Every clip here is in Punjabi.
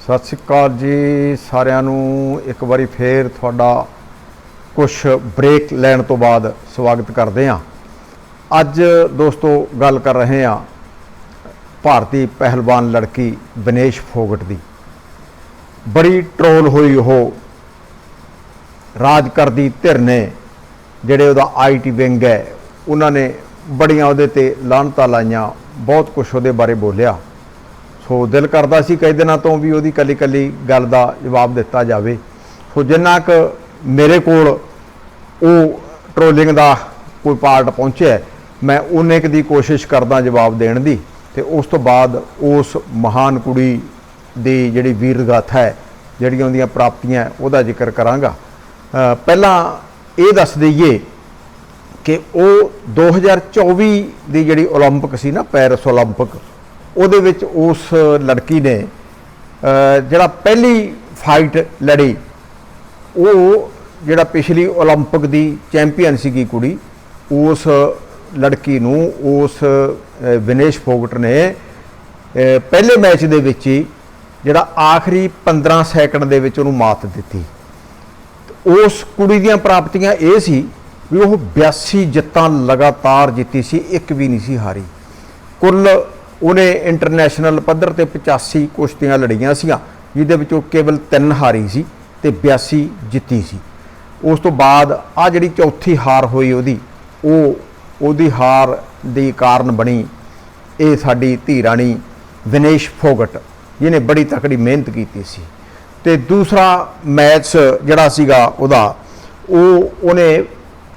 ਸਤਿ ਸ਼੍ਰੀ ਅਕਾਲ ਜੀ ਸਾਰਿਆਂ ਨੂੰ। ਇੱਕ ਵਾਰੀ ਫੇਰ ਤੁਹਾਡਾ ਕੁਝ ਬ੍ਰੇਕ ਲੈਣ ਤੋਂ ਬਾਅਦ ਸਵਾਗਤ ਕਰਦੇ ਹਾਂ। ਅੱਜ ਦੋਸਤੋ ਗੱਲ ਕਰ ਰਹੇ ਹਾਂ ਭਾਰਤੀ ਪਹਿਲਵਾਨ ਲੜਕੀ ਵਿਨੇਸ਼ ਫੋਗਟ ਦੀ। ਬੜੀ ਟਰੋਲ ਹੋਈ ਉਹ। ਰਾਜ ਕਰਦੀ ਧਿਰ ਨੇ ਜਿਹੜੇ ਉਹਦਾ ਆਈਟੀ ਵਿੰਗ ਹੈ, ਉਹਨਾਂ ਨੇ ਬੜੀਆਂ ਉਹਦੇ ਤੇ ਲਾਹਨਤਾਂ ਲਾਈਆਂ, ਬਹੁਤ ਕੁਝ ਉਹਦੇ ਬਾਰੇ ਬੋਲਿਆ। ਸੋ ਦਿਲ ਕਰਦਾ ਸੀ ਕਈ ਦਿਨਾਂ ਤੋਂ ਵੀ ਉਹਦੀ ਕੱਲੀ ਕੱਲੀ ਗੱਲ ਦਾ ਜਵਾਬ ਦਿੱਤਾ ਜਾਵੇ ਸੋ ਜਿੰਨਾ ਕੁ ਮੇਰੇ ਕੋਲ ਉਹ ਟ੍ਰੋਲਿੰਗ ਦਾ ਕੋਈ ਪਾਰਟ ਪਹੁੰਚਿਆ ਹੈ, ਮੈਂ ਉਹਨੇ ਕੁ ਦੀ ਕੋਸ਼ਿਸ਼ ਕਰਦਾ ਜਵਾਬ ਦੇਣ ਦੀ ਤੇ ਉਸ ਤੋਂ ਬਾਅਦ ਉਸ ਮਹਾਨ ਕੁੜੀ ਦੀ ਜਿਹੜੀ ਵੀਰ ਗਾਥਾ ਹੈ ਜਿਹੜੀਆਂ ਉਹਦੀਆਂ ਪ੍ਰਾਪਤੀਆਂ ਹੈ, ਉਹਦਾ ਜ਼ਿਕਰ ਕਰਾਂਗਾ ਅ, ਪਹਿਲਾਂ ਇਹ ਦੱਸ ਦਈਏ ਕਿ ਉਹ 2024 ਦੀ ਜਿਹੜੀ 올림픽 ਸੀ ਨਾ ਪੈਰਿਸ 올림픽 ਉਹਦੇ ਵਿੱਚ ਉਸ ਲੜਕੀ ਨੇ ਅ, ਜਿਹੜਾ ਪਹਿਲੀ ਫਾਈਟ ਲੜੀ ਉਹ ਜਿਹੜਾ ਪਿਛਲੀ 올림픽 ਦੀ ਚੈਂਪੀਅਨ ਸੀਗੀ ਕੁੜੀ ਉਸ ਲੜਕੀ ਨੂੰ ਉਸ ਅ, ਵਿਨੇਸ਼ ਫੋਗਟ ਨੇ ਅ, ਪਹਿਲੇ ਮੈਚ ਦੇ ਵਿੱਚ ਹੀ ਜਿਹੜਾ ਆਖਰੀ 15 ਸੈਕਿੰਡ ਦੇ ਵਿੱਚ ਉਹਨੂੰ ਮਾਤ ਦਿੱਤੀ ਉਸ ਕੁੜੀ ਦੀਆਂ ਪ੍ਰਾਪਤੀਆਂ ਇਹ ਸੀ ਵੀ ਉਹ 82 ਜਿੱਤਾਂ ਲਗਾਤਾਰ ਜਿੱਤੀ ਸੀ ਇੱਕ ਵੀ ਨਹੀਂ ਸੀ ਹਾਰੀ ਕੁੱਲ ਉਹਨੇ ਇੰਟਰਨੈਸ਼ਨਲ ਪੱਧਰ ਤੇ 85 ਕੁਸ਼ਤੀਆਂ ਲੜੀਆਂ ਸੀਆਂ, ਜਿਹਦੇ ਵਿੱਚੋਂ ਕੇਵਲ 3 ਹਾਰੀ ਸੀ ਤੇ 82 ਜਿੱਤੀ ਸੀ। ਉਸ ਤੋਂ ਬਾਅਦ ਆ ਜਿਹੜੀ ਚੌਥੀ ਹਾਰ ਹੋਈ ਉਹਦੀ, ਉਹ ਉਹਦੀ ਹਾਰ ਦੀ ਕਾਰਨ ਬਣੀ ਇਹ ਸਾਡੀ ਧੀ ਰਾਣੀ ਵਿਨੇਸ਼ ਫੋਗਟ, ਜਿਹਨੇ ਬੜੀ ਤਕੜੀ ਮਿਹਨਤ ਕੀਤੀ ਸੀ। ਤੇ ਦੂਸਰਾ ਮੈਚ ਜਿਹੜਾ ਸੀਗਾ ਉਹਦਾ, ਉਹ ਉਹਨੇ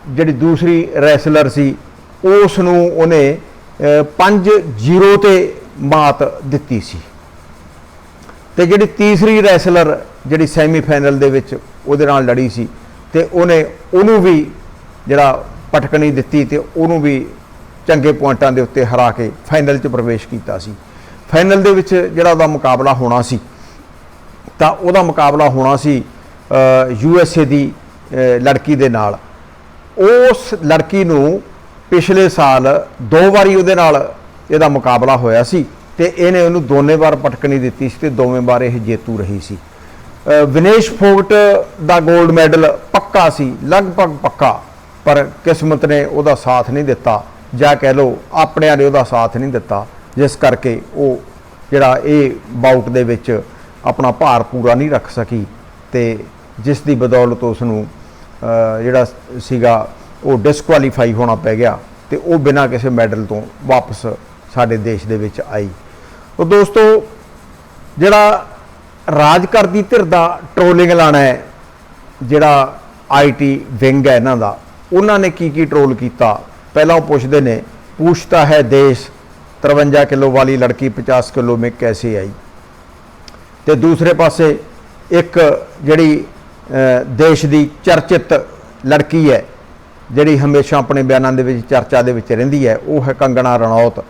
ਜਿਹੜੀ ਦੂਸਰੀ ਰੈਸਲਰ ਸੀ, ਉਸ ਨੂੰ ਉਹਨੇ 5-0 ਤੇ ਮਾਤ ਦਿੱਤੀ ਸੀ। ਤੇ ਜਿਹੜੀ ਤੀਸਰੀ ਰੈਸਲਰ ਜਿਹੜੀ ਸੈਮੀਫਾਈਨਲ ਦੇ ਵਿੱਚ ਉਹਦੇ ਨਾਲ ਲੜੀ ਸੀ ਤੇ ਉਹਨੇ ਉਹਨੂੰ ਵੀ ਜਿਹੜਾ ਪਟਕਣੀ ਦਿੱਤੀ ਤੇ ਉਹਨੂੰ ਵੀ ਚੰਗੇ ਪੁਆਇੰਟਾਂ ਦੇ ਉੱਤੇ ਹਰਾ ਕੇ ਫਾਈਨਲ 'ਚ ਪ੍ਰਵੇਸ਼ ਕੀਤਾ ਸੀ। ਫਾਈਨਲ ਦੇ ਵਿੱਚ ਜਿਹੜਾ ਉਹਦਾ ਮੁਕਾਬਲਾ ਹੋਣਾ ਸੀ, ਤਾਂ ਉਹਦਾ ਮੁਕਾਬਲਾ ਹੋਣਾ ਸੀ ਯੂ ਐਸ ਏ ਦੀ ਲੜਕੀ ਦੇ ਨਾਲ। ਉਸ ਲੜਕੀ ਨੂੰ ਪਿਛਲੇ ਸਾਲ ਦੋ ਵਾਰੀ ਉਹਦੇ ਨਾਲ ਇਹਦਾ ਮੁਕਾਬਲਾ ਹੋਇਆ ਸੀ ਤੇ ਇਹਨੇ ਉਹਨੂੰ ਦੋਨੇ ਵਾਰ ਪਟਕਣੀ ਦਿੱਤੀ ਸੀ ਤੇ ਦੋਵੇਂ ਵਾਰ ਇਹ ਜੇਤੂ ਰਹੀ ਸੀ। ਵਿਨੇਸ਼ ਫੋਗਟ ਦਾ 골ਡ ਮੈਡਲ ਪੱਕਾ ਸੀ, ਲਗਭਗ ਪੱਕਾ, ਪਰ ਕਿਸਮਤ ਨੇ ਉਹਦਾ ਸਾਥ ਨਹੀਂ ਦਿੱਤਾ। ਜਾਂ ਕਹਿ ਲਓ ਆਪਣਿਆਂ ਨੇ ਉਹਦਾ ਸਾਥ ਨਹੀਂ ਦਿੱਤਾ, ਜਿਸ ਕਰਕੇ ਉਹ ਜਿਹੜਾ ਇਹ ਬਾਊਟ ਦੇ ਵਿੱਚ ਆਪਣਾ ਭਾਰ ਪੂਰਾ ਨਹੀਂ ਰੱਖ ਸਕੀ ਤੇ ਜਿਸ ਦੀ ਬਦੌਲਤ ਉਸ ਨੂੰ ਜਿਹੜਾ ਸੀਗਾ ਉਹ ਡਿਸਕੁਆਲੀਫਾਈ ਹੋਣਾ ਪੈ ਗਿਆ ਤੇ ਉਹ ਬਿਨਾਂ ਕਿਸੇ ਮੈਡਲ ਤੋਂ ਵਾਪਸ ਸਾਡੇ ਦੇਸ਼ ਦੇ ਵਿੱਚ ਆਈ। ਉਹ ਦੋਸਤੋ, ਜਿਹੜਾ ਰਾਜ ਕਰਦੀ ਧਿਰ ਦਾ ਟ੍ਰੋਲਿੰਗ ਲਾਣਾ ਹੈ, ਜਿਹੜਾ ਆਈਟੀ ਵਿੰਗ ਹੈ ਇਹਨਾਂ ਦਾ, ਉਹਨਾਂ ਨੇ ਕੀ ਕੀ ਟ੍ਰੋਲ ਕੀਤਾ? ਪਹਿਲਾਂ ਉਹ ਪੁੱਛਦੇ ਨੇ, ਪੁੱਛਤਾ ਹੈ ਦੇਸ਼ 53 ਕਿਲੋ ਵਾਲੀ ਲੜਕੀ 50 ਕਿਲੋ ਮੇ ਕੈਸੇ ਆਈ? ਤੇ ਦੂਸਰੇ ਪਾਸੇ ਇੱਕ ਜਿਹੜੀ ਦੇਸ਼ ਦੀ ਚਰਚਿਤ ਲੜਕੀ ਹੈ ਜਿਹੜੀ ਹਮੇਸ਼ਾ ਆਪਣੇ ਬਿਆਨਾਂ ਦੇ ਵਿੱਚ, ਚਰਚਾ ਦੇ ਵਿੱਚ ਰਹਿੰਦੀ ਹੈ, ਉਹ ਹੈ ਕੰਗਣਾ ਰਣੌਤ।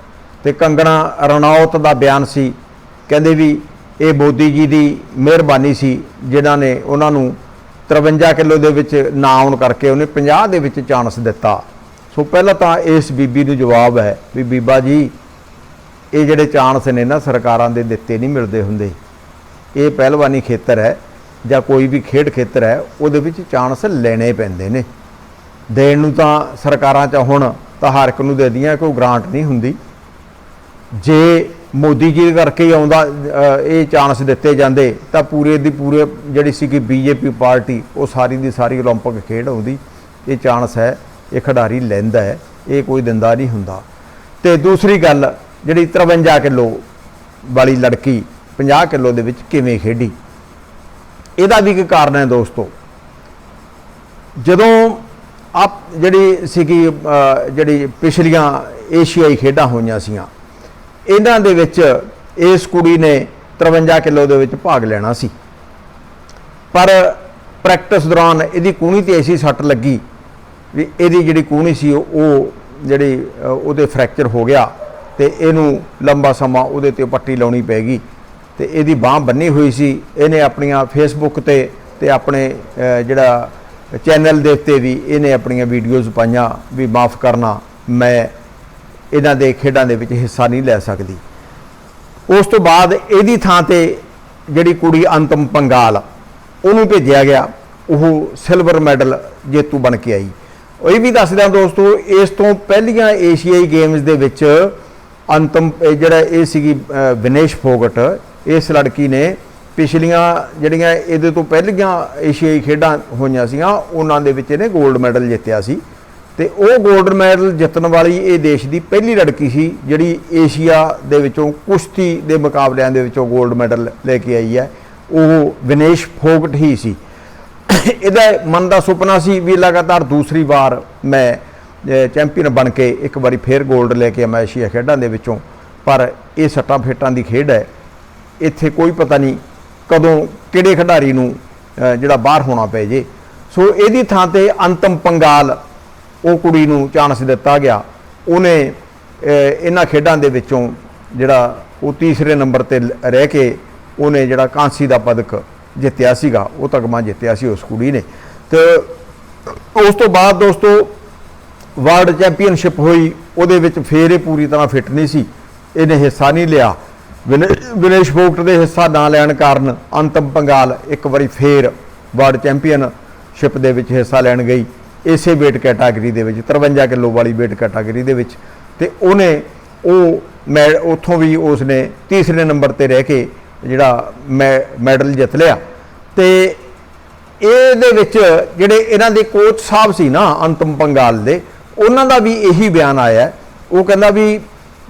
ਤੇ ਕੰਗਣਾ ਰਣੌਤ ਦਾ ਬਿਆਨ ਸੀ, ਕਹਿੰਦੇ ਵੀ ਇਹ ਮੋਦੀ ਜੀ ਦੀ ਮਿਹਰਬਾਨੀ ਸੀ, ਜਿਨ੍ਹਾਂ ਨੇ ਉਹਨਾਂ ਨੂੰ 53 ਕਿਲੋ ਦੇ ਵਿੱਚ ਨਾ ਆਉਣ ਕਰਕੇ ਉਹਨੇ 50 ਦੇ ਵਿੱਚ ਚਾਂਸ ਦਿੱਤਾ। ਸੋ ਪਹਿਲਾਂ ਤਾਂ ਇਸ ਬੀਬੀ ਨੂੰ ਜਵਾਬ ਹੈ ਵੀ ਬੀਬਾ ਜੀ, ਇਹ ਜਿਹੜੇ ਚਾਂਸ ਨੇ ਨਾ ਸਰਕਾਰਾਂ ਦੇ ਦਿੱਤੇ ਨਹੀਂ ਮਿਲਦੇ ਹੁੰਦੇ। ਇਹ ਪਹਿਲਵਾਨੀ ਖੇਤਰ ਹੈ ਜਾਂ ਕੋਈ ਵੀ ਖੇਡ ਖੇਤਰ ਹੈ, ਉਹਦੇ ਵਿੱਚ ਚਾਂਸ ਲੈਣੇ ਪੈਂਦੇ ਨੇ। ਦੇਣ ਨੂੰ ਤਾਂ ਸਰਕਾਰਾਂ ਚ ਹੁਣ ਤਾਂ ਹਰ ਇੱਕ ਨੂੰ ਦੇ ਦੀਆਂ ਕੋਈ ਗ੍ਰਾਂਟ ਨਹੀਂ ਹੁੰਦੀ ਜੇ ਮੋਦੀ ਜੀ ਕਰਕੇ ਹੀ ਆਉਂਦਾ ਅ, ਇਹ ਚਾਂਸ ਦਿੱਤੇ ਜਾਂਦੇ ਤਾਂ ਪੂਰੇ ਦੀ ਪੂਰੇ ਜਿਹੜੀ ਸੀਗੀ ਬੀਜੇਪੀ ਪਾਰਟੀ ਉਹ ਸਾਰੀ ਦੀ ਸਾਰੀ 올림픽 ਖੇਡ ਆਉਂਦੀ ਇਹ ਚਾਂਸ ਹੈ ਇਹ ਖਿਡਾਰੀ ਲੈਂਦਾ ਹੈ ਇਹ ਕੋਈ ਦਿੰਦਾ ਨਹੀਂ ਹੁੰਦਾ ਤੇ ਦੂਸਰੀ ਗੱਲ ਜਿਹੜੀ 53 ਕਿਲੋ ਵਾਲੀ ਲੜਕੀ 50 ਕਿਲੋ ਦੇ ਵਿੱਚ ਕਿਵੇਂ ਖੇਡੀ ਇਹਦਾ ਵੀ ਇੱਕ ਕਾਰਨ ਹੈ ਦੋਸਤੋ ਜਦੋਂ ਆਪ ਜਿਹੜੀ ਸੀਗੀ ਜਿਹੜੀ ਪਿਛਲੀਆਂ ਏਸ਼ੀਆਈ ਖੇਡਾਂ ਹੋਈਆਂ ਸੀਆਂ, ਇਹਨਾਂ ਦੇ ਵਿੱਚ ਇਸ ਕੁੜੀ ਨੇ 53 ਕਿਲੋ ਦੇ ਵਿੱਚ ਭਾਗ ਲੈਣਾ ਸੀ। ਪਰ ਪ੍ਰੈਕਟਿਸ ਦੌਰਾਨ ਇਹਦੀ ਕੂਣੀ ਤੇ ਐਸੀ ਸੱਟ ਲੱਗੀ ਵੀ ਇਹਦੀ ਜਿਹੜੀ ਕੂਣੀ ਸੀ, ਉਹ ਜਿਹੜੀ ਉਹਦੇ ਫ੍ਰੈਕਚਰ ਹੋ ਗਿਆ ਤੇ ਇਹਨੂੰ ਲੰਬਾ ਸਮਾਂ ਉਹਦੇ ਤੇ ਪੱਟੀ ਲਾਉਣੀ ਪੈ ਗਈ ਤੇ ਇਹਦੀ ਬਾਹ ਬੰਨੀ ਹੋਈ ਸੀ। ਇਹਨੇ ਆਪਣੀਆਂ ਫੇਸਬੁੱਕ ਤੇ ਤੇ ਆਪਣੇ ਜਿਹੜਾ ਚੈਨਲ ਦੇ ਉੱਤੇ ਵੀ ਇਹਨੇ ਆਪਣੀਆਂ ਵੀਡੀਓਜ਼ ਪਾਈਆਂ ਵੀ ਮਾਫ ਕਰਨਾ, ਮੈਂ ਇਹਨਾਂ ਦੇ ਖੇਡਾਂ ਦੇ ਵਿੱਚ ਹਿੱਸਾ ਨਹੀਂ ਲੈ ਸਕਦੀ। ਉਸ ਤੋਂ ਬਾਅਦ ਇਹਦੀ ਥਾਂ ਤੇ ਜਿਹੜੀ ਕੁੜੀ ਅੰਤਮ ਪੰਗਾਲ, ਉਹਨੂੰ ਭੇਜਿਆ ਗਿਆ, ਉਹ ਸਿਲਵਰ ਮੈਡਲ ਜੇਤੂ ਬਣ ਕੇ ਆਈ। ਉਹ ਇਹ ਵੀ ਦੱਸਦਾ ਦੋਸਤੋ, ਇਸ ਤੋਂ ਪਹਿਲੀਆਂ ਏਸ਼ੀਆਈ ਗੇਮਸ ਦੇ ਵਿੱਚ ਅੰਤਮ, ਇਹ ਜਿਹੜਾ ਇਹ ਸੀਗੀ ਵਿਨੇਸ਼ ਫੋਗਟ, ਇਸ ਲੜਕੀ ਨੇ ਪਿਛਲੀਆਂ ਜਿਹੜੀਆਂ ਇਹਦੇ ਤੋਂ ਪਹਿਲੀਆਂ ਏਸ਼ੀਆਈ ਖੇਡਾਂ ਹੋਈਆਂ ਸੀਆਂ, ਉਹਨਾਂ ਦੇ ਵਿੱਚ ਇਹਨੇ 골ਡ ਮੈਡਲ ਜਿੱਤਿਆ ਸੀ। ਤੇ ਉਹ 골ਡ ਮੈਡਲ ਜਿੱਤਣ ਵਾਲੀ ਇਹ ਦੇਸ਼ ਦੀ ਪਹਿਲੀ ਲੜਕੀ ਸੀ, ਜਿਹੜੀ ਏਸ਼ੀਆ ਦੇ ਵਿੱਚੋਂ, ਕੁਸ਼ਤੀ ਦੇ ਮੁਕਾਬਲਿਆਂ ਦੇ ਵਿੱਚੋਂ 골ਡ ਮੈਡਲ ਲੈ ਕੇ ਆਈ ਹੈ। ਉਹ ਵਿਨੇਸ਼ ਫੋਗਟ ਹੀ ਸੀ। ਇਹਦਾ ਮਨ ਦਾ ਸੁਪਨਾ ਸੀ ਵੀ ਲਗਾਤਾਰ ਦੂਸਰੀ ਵਾਰ ਮੈਂ ਚੈਂਪੀਅਨ ਬਣ ਕੇ ਇੱਕ ਵਾਰੀ ਫੇਰ 골ਡ ਲੈ ਕੇ ਆਵਾਂ ਏਸ਼ੀਆ ਖੇਡਾਂ ਦੇ ਵਿੱਚੋਂ। ਪਰ ਇਹ ਸੱਟਾਂ ਫੇਟਾਂ ਦੀ ਖੇਡ ਹੈ। ਇੱਥੇ ਕੋਈ ਪਤਾ ਨਹੀਂ ਕਦੋਂ ਕਿਹੜੇ ਖਿਡਾਰੀ ਨੂੰ ਜਿਹੜਾ ਬਾਹਰ ਹੋਣਾ ਪੈ ਜੇ। ਸੋ ਇਹਦੀ ਥਾਂ ਤੇ ਅੰਤਮ ਪੰਗਾਲ ਉਹ ਕੁੜੀ ਨੂੰ ਚਾਂਸ ਦਿੱਤਾ ਗਿਆ। ਉਹਨੇ ਇਹਨਾਂ ਖੇਡਾਂ ਦੇ ਵਿੱਚੋਂ ਜਿਹੜਾ ਉਹ ਤੀਸਰੇ ਨੰਬਰ ਤੇ ਰਹਿ ਕੇ ਉਹਨੇ ਜਿਹੜਾ ਕਾਂਸੀ ਦਾ ਪਦਕ ਜਿੱਤਿਆ ਸੀਗਾ, ਉਹ ਤਗਮਾ ਜਿੱਤਿਆ ਸੀ ਉਸ ਕੁੜੀ ਨੇ। ਤੇ ਉਸ ਤੋਂ ਬਾਅਦ ਦੋਸਤੋ ਵਰਲਡ ਚੈਂਪੀਅਨਸ਼ਿਪ ਹੋਈ, ਉਹਦੇ ਵਿੱਚ ਫੇਰ ਇਹ ਪੂਰੀ ਤਰ੍ਹਾਂ ਫਿੱਟ ਨਹੀਂ ਸੀ। ਇਹਨੇ ਹਿੱਸਾ ਨਹੀਂ ਲਿਆ। ਵਿਨੇਸ਼ ਫੋਕਟ ਦੇ ਹਿੱਸਾ ਨਾ ਲੈਣ ਕਾਰਨ ਅੰਤਮ ਪੰਗਾਲ ਇੱਕ ਵਾਰੀ ਫੇਰ ਵਰਲਡ ਚੈਂਪੀਅਨਸ਼ਿਪ ਦੇ ਵਿੱਚ ਹਿੱਸਾ ਲੈਣ ਗਈ। ਇਸੇ weight ਕੈਟਾਗਰੀ ਦੇ ਵਿੱਚ 53 ਕਿਲੋ ਵਾਲੀ weight ਕੈਟਾਗਰੀ ਦੇ ਵਿੱਚ। ਤੇ ਉਹਨੇ, ਉਹ ਮੈਂ, ਉੱਥੋਂ ਵੀ ਉਸਨੇ ਤੀਸਰੇ ਨੰਬਰ ਤੇ ਰਹਿ ਕੇ ਜਿਹੜਾ ਮੈਂ, ਮੈਡਲ ਜਿੱਤ ਲਿਆ। ਤੇ ਇਹਦੇ ਵਿੱਚ ਜਿਹੜੇ ਇਹਨਾਂ ਦੇ ਕੋਚ ਸਾਹਿਬ ਸੀ ਨਾ, ਅੰਤਮ ਪੰਗਾਲ ਦੇ, ਉਹਨਾਂ ਦਾ ਵੀ ਇਹੀ ਬਿਆਨ ਆਇਆ। ਉਹ ਕਹਿੰਦਾ ਵੀ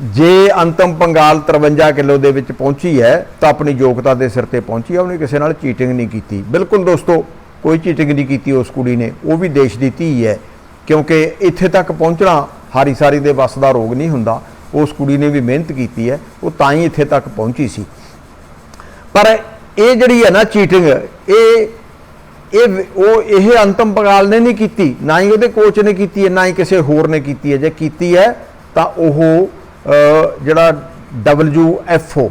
ਜੇ ਅੰਤਮ ਪੰਗਾਲ 53 ਕਿਲੋ ਦੇ ਵਿੱਚ ਪਹੁੰਚੀ ਹੈ, ਤਾਂ ਆਪਣੀ ਯੋਗਤਾ ਦੇ ਸਿਰ ਤੇ ਪਹੁੰਚੀ ਹੈ। ਉਹਨੇ ਕਿਸੇ ਨਾਲ ਚੀਟਿੰਗ ਨਹੀਂ ਕੀਤੀ। ਬਿਲਕੁਲ ਦੋਸਤੋ, ਕੋਈ ਚੀਟਿੰਗ ਨਹੀਂ ਕੀਤੀ ਉਸ ਕੁੜੀ ਨੇ। ਉਹ ਵੀ ਦੇਸ਼ ਦੀ ਧੀ ਹੈ। ਕਿਉਂਕਿ ਇੱਥੇ ਤੱਕ ਪਹੁੰਚਣਾ ਹਾਰੀ ਸਾਰੀ ਦੇ ਵੱਸ ਦਾ ਰੋਗ ਨਹੀਂ ਹੁੰਦਾ। ਉਸ ਕੁੜੀ ਨੇ ਵੀ ਮਿਹਨਤ ਕੀਤੀ ਹੈ। ਉਹ ਤਾਂ ਹੀ ਇੱਥੇ ਤੱਕ ਪਹੁੰਚੀ ਸੀ। ਪਰ ਇਹ ਜਿਹੜੀ ਹੈ ਨਾ ਚੀਟਿੰਗ, ਇਹ ਇਹ ਉਹ, ਇਹ ਅੰਤਮ ਪਗਾਲ ਨੇ ਨਹੀਂ ਕੀਤੀ। ਨਾ ਹੀ ਉਹਦੇ ਕੋਚ ਨੇ ਕੀਤੀ ਹੈ, ਨਾ ਹੀ ਕਿਸੇ ਹੋਰ ਨੇ ਕੀਤੀ ਹੈ। ਜੇ ਕੀਤੀ ਹੈ, ਤਾਂ ਉਹ ਜਿਹੜਾ WFO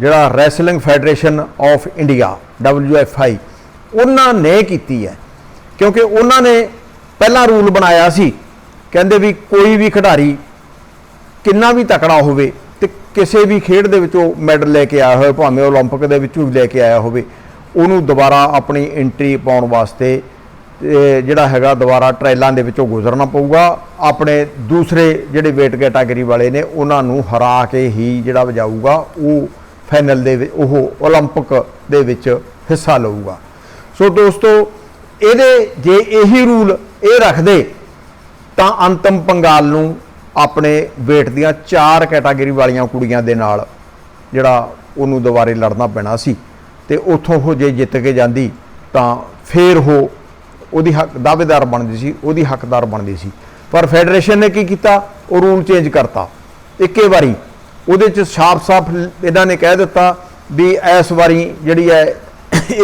ਜਿਹੜਾ wrestling federation of India WFI ਉਹਨਾਂ ਨੇ ਕੀਤੀ ਹੈ ਕਿਉਂਕਿ ਉਹਨਾਂ ਨੇ ਪਹਿਲਾ ਰੂਲ ਬਣਾਇਆ ਸੀ ਕਹਿੰਦੇ ਵੀ ਕੋਈ ਵੀ ਖਿਡਾਰੀ ਕਿੰਨਾ ਵੀ ਤਕੜਾ ਹੋਵੇ ਤੇ ਕਿਸੇ ਵੀ ਖੇਡ ਦੇ ਵਿੱਚੋਂ ਮੈਡਲ ਲੈ ਕੇ ਆਇਆ ਹੋਵੇ ਭਾਵੇਂ 올림픽 ਦੇ ਵਿੱਚੋਂ ਵੀ ਲੈ ਕੇ ਆਇਆ ਹੋਵੇ ਉਹਨੂੰ ਦੁਬਾਰਾ ਆਪਣੀ ਐਂਟਰੀ ਪਾਉਣ ਵਾਸਤੇ ਇਹ ਜਿਹੜਾ ਹੈਗਾ ਦੁਬਾਰਾ ਟ੍ਰਾਇਲਾਂ ਦੇ ਵਿੱਚੋਂ ਗੁਜ਼ਰਨਾ ਪਊਗਾ ਆਪਣੇ ਦੂਸਰੇ ਜਿਹੜੇ weight ਕੈਟਾਗਰੀ ਵਾਲੇ ਨੇ ਉਹਨਾਂ ਨੂੰ ਹਰਾ ਕੇ ਹੀ ਜਿਹੜਾ ਵਜਾਊਗਾ ਉਹ ਫਾਈਨਲ ਦੇ ਵਿੱਚ ਉਹ 올림픽 ਦੇ ਵਿੱਚ ਹਿੱਸਾ ਲਊਗਾ ਸੋ ਦੋਸਤੋ ਇਹਦੇ ਜੇ ਇਹੀ ਰੂਲ ਇਹ ਰੱਖਦੇ ਤਾਂ ਅੰਤਮ ਪੰਗਾਲ ਨੂੰ ਆਪਣੇ weight ਦੀਆਂ ਚਾਰ ਕੈਟਾਗਰੀ ਵਾਲੀਆਂ ਕੁੜੀਆਂ ਦੇ ਨਾਲ ਜਿਹੜਾ ਉਹਨੂੰ ਦੁਬਾਰੇ ਲੜਨਾ ਪੈਣਾ ਸੀ ਤੇ ਉੱਥੋਂ ਉਹ ਜੇ ਜਿੱਤ ਕੇ ਜਾਂਦੀ ਤਾਂ ਫੇਰ ਉਹ ਉਹਦੀ ਹੱਕ ਦਾਅਵੇਦਾਰ ਬਣਦੀ ਸੀ, ਉਹਦੀ ਹੱਕਦਾਰ ਬਣਦੀ ਸੀ। ਪਰ ਫੈਡਰੇਸ਼ਨ ਨੇ ਕੀ ਕੀਤਾ? ਉਹ ਰੂਲ ਚੇਂਜ ਕਰਤਾ। ਇੱਕੇ ਵਾਰੀ ਉਹਦੇ ਚ ਸਾਫ਼-ਸਾਫ਼ ਇਹਨਾਂ ਨੇ ਕਹਿ ਦਿੱਤਾ ਵੀ ਇਸ ਵਾਰੀ ਜਿਹੜੀ ਹੈ,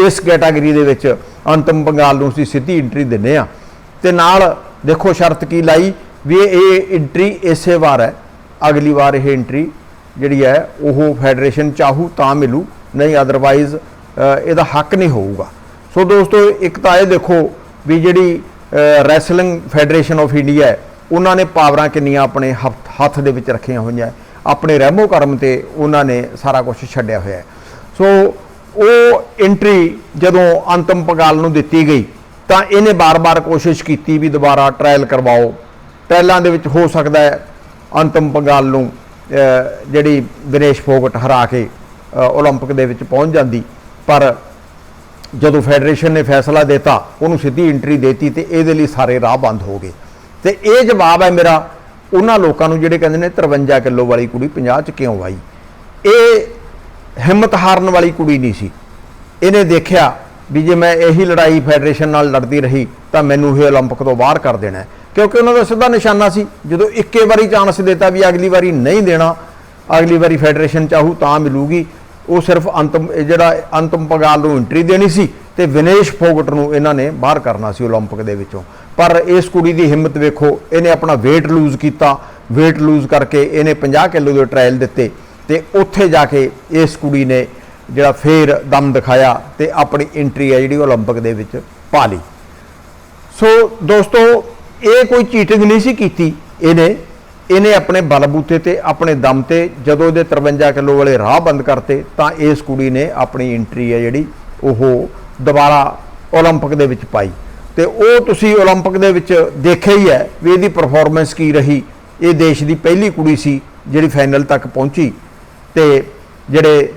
ਇਸ ਕੈਟਾਗਰੀ ਦੇ ਵਿੱਚ ਅੰਤਮ ਬੰਗਾਲ ਨੂੰ ਅਸੀਂ ਸਿੱਧੀ ਐਂਟਰੀ ਦਿੰਨੇ ਆ ਤੇ ਨਾਲ ਦੇਖੋ ਸ਼ਰਤ ਕੀ ਲਾਈ ਵੀ ਇਹ ਐਂਟਰੀ ਇਸੇ ਵਾਰ ਹੈ। ਅਗਲੀ ਵਾਰ ਇਹ ਐਂਟਰੀ ਜਿਹੜੀ ਹੈ, ਉਹ ਫੈਡਰੇਸ਼ਨ ਚਾਹੂ ਤਾਂ ਮਿਲੂ, ਨਹੀਂ ਅਦਰਵਾਈਜ਼ ਇਹਦਾ ਹੱਕ ਨਹੀਂ ਹੋਊਗਾ। ਸੋ ਦੋਸਤੋ, ਇੱਕ ਤਾਂ ਇਹ ਦੇਖੋ ਵੀ ਜਿਹੜੀ ਰੈਸਲਿੰਗ ਫੈਡਰੇਸ਼ਨ ਆਫ ਇੰਡੀਆ ਹੈ ਉਹਨਾਂ ਨੇ ਪਾਵਰਾਂ ਕਿੰਨੀਆਂ ਆਪਣੇ ਹੱਥ- ਹੱਥ ਦੇ ਵਿੱਚ ਰੱਖੀਆਂ ਹੋਈਆਂ ਹੈ। ਆਪਣੇ ਰਹਿਮੋ ਕਰਮ ਤੇ ਉਹਨਾਂ ਨੇ ਸਾਰਾ ਕੁਝ ਛੱਡਿਆ ਹੋਇਆ ਹੈ ਸੋ ਉਹ ਐਂਟਰੀ ਜਦੋਂ ਅੰਤਮ ਪਗਾਲ ਨੂੰ ਦਿੱਤੀ ਗਈ ਤਾਂ ਇਹਨੇ ਬਾਰ-ਬਾਰ ਕੋਸ਼ਿਸ਼ ਕੀਤੀ ਵੀ ਦੁਬਾਰਾ ਟ੍ਰਾਇਲ ਕਰਵਾਓ ਟ੍ਰਾਇਲਾਂ ਦੇ ਵਿੱਚ ਹੋ ਸਕਦਾ ਹੈ ਅੰਤਮ ਪੰਗਾਲ ਨੂੰ ਅਹ, ਜਿਹੜੀ ਵਿਨੇਸ਼ ਫੋਗਟ ਹਰਾ ਕੇ ਅਹ, 올림픽 ਦੇ ਵਿੱਚ ਪਹੁੰਚ ਜਾਂਦੀ ਪਰ ਜਦੋਂ ਫੈਡਰੇਸ਼ਨ ਨੇ ਫੈਸਲਾ ਦਿੱਤਾ ਉਹਨੂੰ ਸਿੱਧੀ ਐਂਟਰੀ ਦੇਤੀ ਤੇ ਇਹਦੇ ਲਈ ਸਾਰੇ ਰਾਹ ਬੰਦ ਹੋ ਗਏ ਤੇ ਇਹ ਜਵਾਬ ਹੈ ਮੇਰਾ ਉਹਨਾਂ ਲੋਕਾਂ ਨੂੰ ਜਿਹੜੇ ਕਹਿੰਦੇ ਨੇ 53 ਕਿਲੋ ਵਾਲੀ ਕੁੜੀ 50 ਚ ਕਿਉਂ ਆਈ ਇਹ ਹਿੰਮਤ ਹਾਰਨ ਵਾਲੀ ਕੁੜੀ ਨਹੀਂ ਸੀ ਇਹਨੇ ਦੇਖਿਆ ਵੀ ਜੇ ਮੈਂ ਇਹੀ ਲੜਾਈ ਫੈਡਰੇਸ਼ਨ ਨਾਲ ਲੜਦੀ ਰਹੀ ਤਾਂ ਮੈਨੂੰ ਇਹ 올림픽 ਤੋਂ ਬਾਹਰ ਕਰ ਦੇਣਾ ਹੈ। ਕਿਉਂਕਿ ਉਹਨਾਂ ਦਾ ਸਿੱਧਾ ਨਿਸ਼ਾਨਾ ਸੀ ਜਦੋਂ ਇੱਕੇ ਵਾਰੀ ਚਾਂਸ ਦਿੱਤਾ ਵੀ ਅਗਲੀ ਵਾਰੀ ਨਹੀਂ ਦੇਣਾ ਅਗਲੀ ਵਾਰੀ ਫੈਡਰੇਸ਼ਨ ਚਾਹੂ ਤਾਂ ਮਿਲੂਗੀ ਉਹ ਸਿਰਫ ਅੰਤਮ ਇਹ ਜਿਹੜਾ ਅੰਤਮ ਪਗਾਲ ਨੂੰ ਐਂਟਰੀ ਦੇਣੀ ਸੀ ਤੇ ਵਿਨੇਸ਼ ਫੋਗਟ ਨੂੰ ਇਹਨਾਂ ਨੇ ਬਾਹਰ ਕਰਨਾ ਸੀ 올림픽 ਦੇ ਵਿੱਚੋਂ ਪਰ ਇਸ ਕੁੜੀ ਦੀ ਹਿੰਮਤ ਵੇਖੋ ਇਹਨੇ ਆਪਣਾ weight ਲੂਜ਼ ਕੀਤਾ weight ਲੂਜ਼ ਕਰਕੇ ਇਹਨੇ 50 ਕਿਲੋ ਦੇ ਟ੍ਰਾਇਲ ਦਿੱਤੇ ਤੇ ਉੱਥੇ ਜਾ ਕੇ ਇਸ ਕੁੜੀ ਨੇ ਜਿਹੜਾ ਫੇਰ ਦਮ ਦਿਖਾਇਆ ਤੇ ਆਪਣੀ ਐਂਟਰੀ ਹੈ ਜਿਹੜੀ 올림픽 ਦੇ ਵਿੱਚ ਪਾ ਲਈ ਸੋ ਦੋਸਤੋ ਇਹ ਕੋਈ ਚੀਟਿੰਗ ਨਹੀਂ ਸੀ ਕੀਤੀ ਇਹਨੇ ਇਹਨੇ ਆਪਣੇ ਬਲਬੂਤੇ ਤੇ, ਆਪਣੇ ਦਮ ਤੇ, ਜਦੋਂ ਇਹਦੇ 53 ਕਿਲੋ ਵਾਲੇ ਰਾਹ ਬੰਦ ਕਰਤੇ, ਤਾਂ ਇਸ ਕੁੜੀ ਨੇ ਆਪਣੀ ਐਂਟਰੀ ਹੈ ਜਿਹੜੀ, ਉਹ ਦੁਬਾਰਾ 올림픽 ਦੇ ਵਿੱਚ ਪਾਈ। ਤੇ ਉਹ ਤੁਸੀਂ 올림픽 ਦੇ ਵਿੱਚ ਦੇਖਿਆ ਹੀ ਹੈ ਵੀ ਇਹਦੀ ਪਰਫਾਰਮੈਂਸ ਕੀ ਰਹੀ। ਇਹ ਦੇਸ਼ ਦੀ ਪਹਿਲੀ ਕੁੜੀ ਸੀ ਜਿਹੜੀ ਫਾਈਨਲ ਤੱਕ ਪਹੁੰਚੀ। ਤੇ ਜਿਹੜੇ